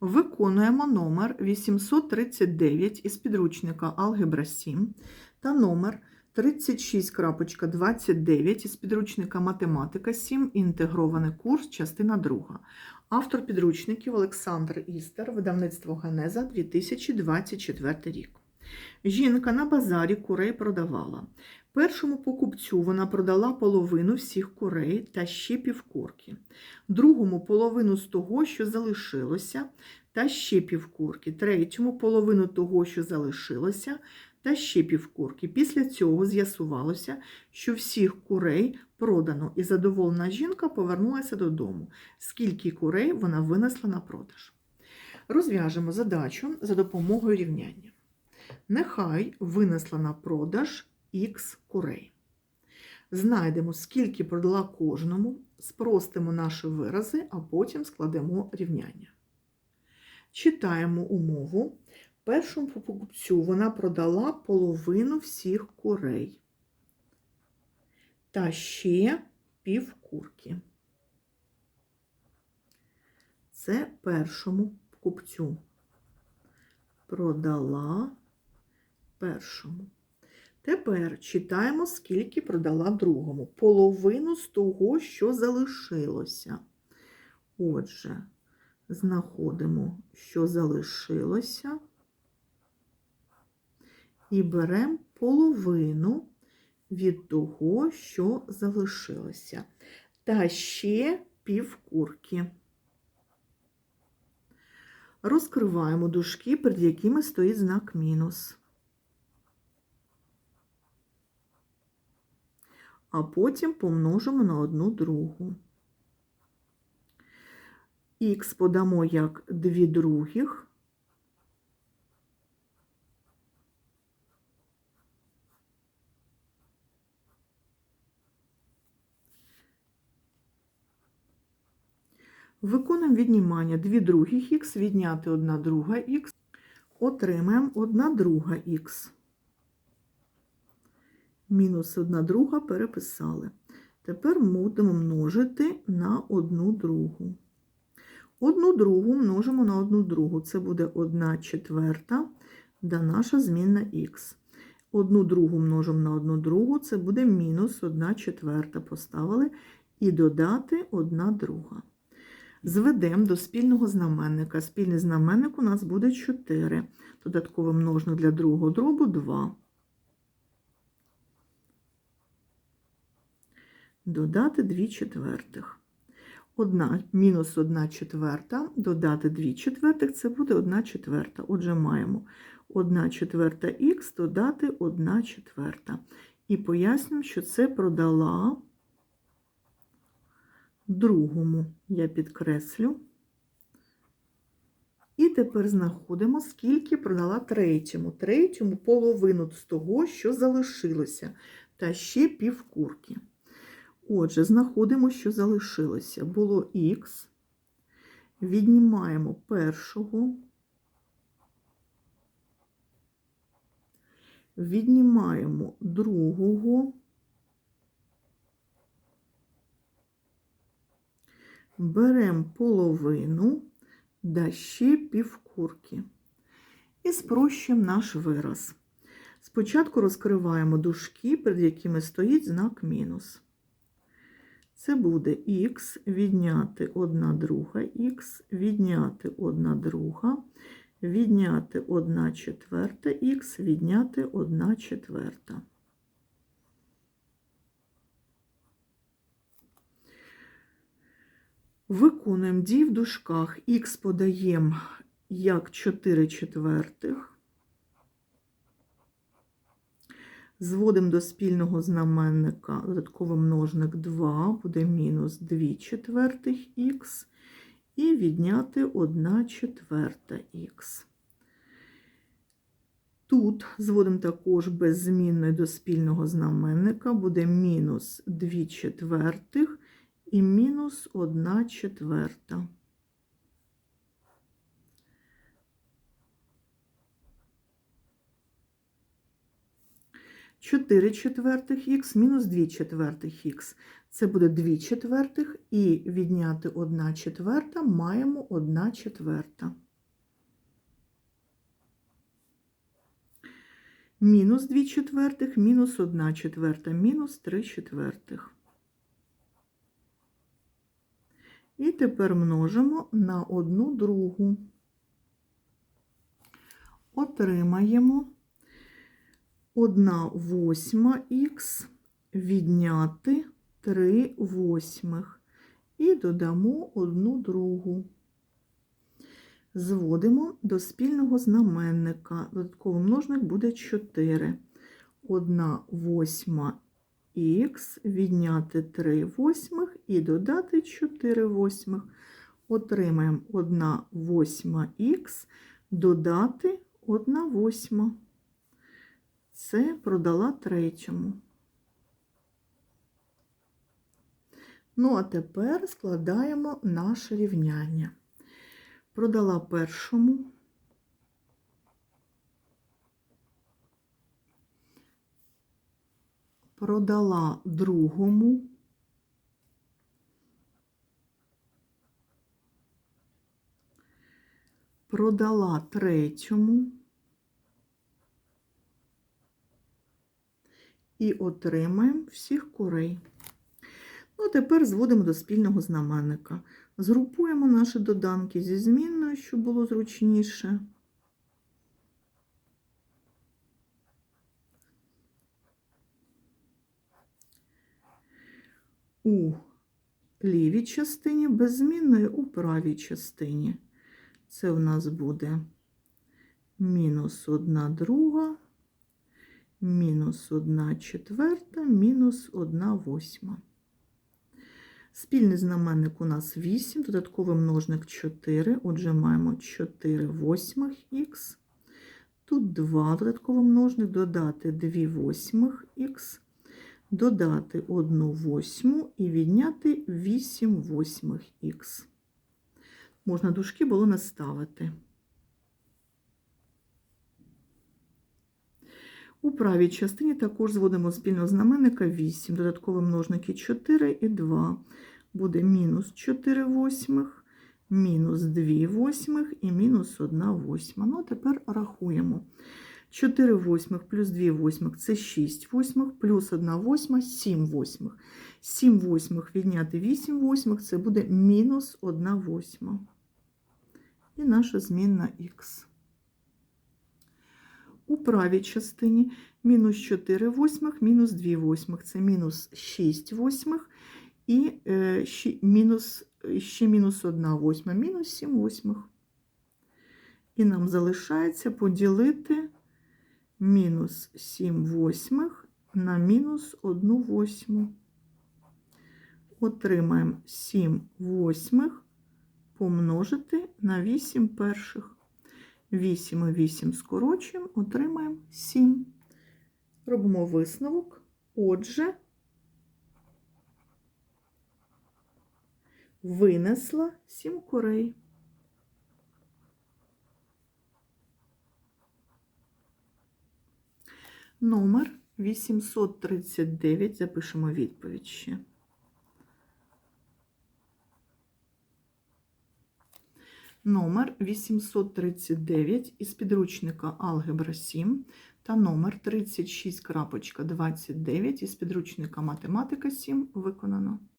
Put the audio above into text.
Виконуємо номер 839 із підручника Алгебра 7 та номер 36.29 із підручника Математика 7. Інтегрований курс, частина 2. Автор підручників Олександр Істер, видавництво Генеза 2024 рік. Жінка на базарі курей продавала. Першому покупцю вона продала половину всіх курей та ще півкурки, другому половину з того, що залишилося, та ще півкурки, третьому половину того, що залишилося, та ще півкурки. Після цього з'ясувалося, що всіх курей продано, і задоволена жінка повернулася додому. Скільки курей вона винесла на продаж? Розв'яжемо задачу за допомогою рівняння. Нехай винесла на продаж х курей. Знайдемо, скільки продала кожному, спростимо наші вирази, а потім складемо рівняння. Читаємо умову. Першому покупцю вона продала половину всіх курей та ще пів курки. Це першому покупцю. Продала першому. Тепер читаємо, скільки продала другому. Половину з того, що залишилося. Отже, знаходимо, що залишилося, і беремо половину від того, що залишилося. Та ще півкурки. Розкриваємо дужки, перед якими стоїть знак мінус. А потім помножимо на одну другу. Х подамо як 2 других. Виконуємо віднімання 2 других х, відняти 1 друга х, отримаємо 1 друга х. Мінус 1 друга переписали. Тепер будемо множити на 1 другу. Одну другу множимо на одну другу. Це буде 1 четверта, да наша змінна х. Одну другу множимо на одну другу, це буде мінус 1 четверта. Поставили і додати 1 друга. Зведемо до спільного знаменника. Спільний знаменник у нас буде 4. Додатковий множник для другого дробу 2. Додати 2 четвертих. Одна, мінус 1 четверта, додати 2 четвертих, це буде 1 четверта. Отже, маємо 1 четверта х додати 1 четверта. І пояснюємо, що це продала другому. Я підкреслю. І тепер знаходимо, скільки продала третьому. Третьому половину з того, що залишилося, та ще півкурки. Отже, знаходимо, що залишилося. Було х, віднімаємо першого, віднімаємо другого, беремо половину, да ще півкурки. І спрощуємо наш вираз. Спочатку розкриваємо дужки, перед якими стоїть знак мінус. Це буде х відняти 1 друга х, відняти 1 друга, відняти 1 четверта х, відняти 1 четверта. Виконуємо дії в дужках. Х подаємо як 4 четвертих. Зводимо до спільного знаменника додатковий множник 2, буде мінус 2 четвертих х, і відняти 1 четверта х. Тут зводимо також без змінної до спільного знаменника, буде мінус 2 четвертих і мінус 1 четверта. 4 четвертих х мінус 2 четвертих х. Це буде 2 четвертих і відняти 1 четверта маємо 1 четверта. Мінус 2 четвертих, мінус 1 четверта, мінус 3 четвертих. І тепер множимо на 1 другу. Отримаємо 1 восьма х відняти 3 восьмих і додамо одну другу. Зводимо до спільного знаменника. Додатковий множник буде 4. 1 восьма х відняти 3 восьмих і додати 4 восьмих. Отримаємо 1 восьма х додати 1 восьма. Це продала третьому. Ну, а тепер складаємо наше рівняння. Продала першому. Продала другому. Продала третьому. І отримаємо всіх курей. Ну, а тепер зводимо до спільного знаменника. Згрупуємо наші доданки зі змінною, щоб було зручніше. У лівій частині без змінної у правій частині. Це в нас буде мінус 1 друга, мінус 1 четверта, мінус 1 восьма. Спільний знаменник у нас 8, додатковий множник 4, отже, маємо 4 восьмих х. Тут 2 додатковий множник, додати 2 восьмих х, додати 1 восьму і відняти 8 восьмих х. Можна дужки було не У правій частині також зводимо спільного знаменника 8, додаткові множники 4 і 2. Буде мінус 4 восьмих, мінус 2 восьмих і мінус 1 восьма. Ну, тепер рахуємо. 4 восьмих плюс 2 восьмих – це 6 восьмих, плюс 1 восьма – 7 восьмих. 7 восьмих відняти 8 восьмих – це буде мінус 1 восьма. І наша змінна х. У правій частині мінус 4 восьмих, мінус 2 восьмих. Це мінус 6 восьмих і е, ще, мінус, ще мінус 1 восьма, мінус 7 восьмих. І нам залишається поділити мінус 7 восьмих на мінус 1 восьму. Отримаємо 7 восьмих помножити на 8 перших. 8 і 8 скорочуємо, отримаємо 7. Робимо висновок. Отже, винесла 7 курей. Номер 839. Запишемо відповідь ще. Номер 839 із підручника Алгебра 7 та номер 36.29 із підручника Математика 7 виконано.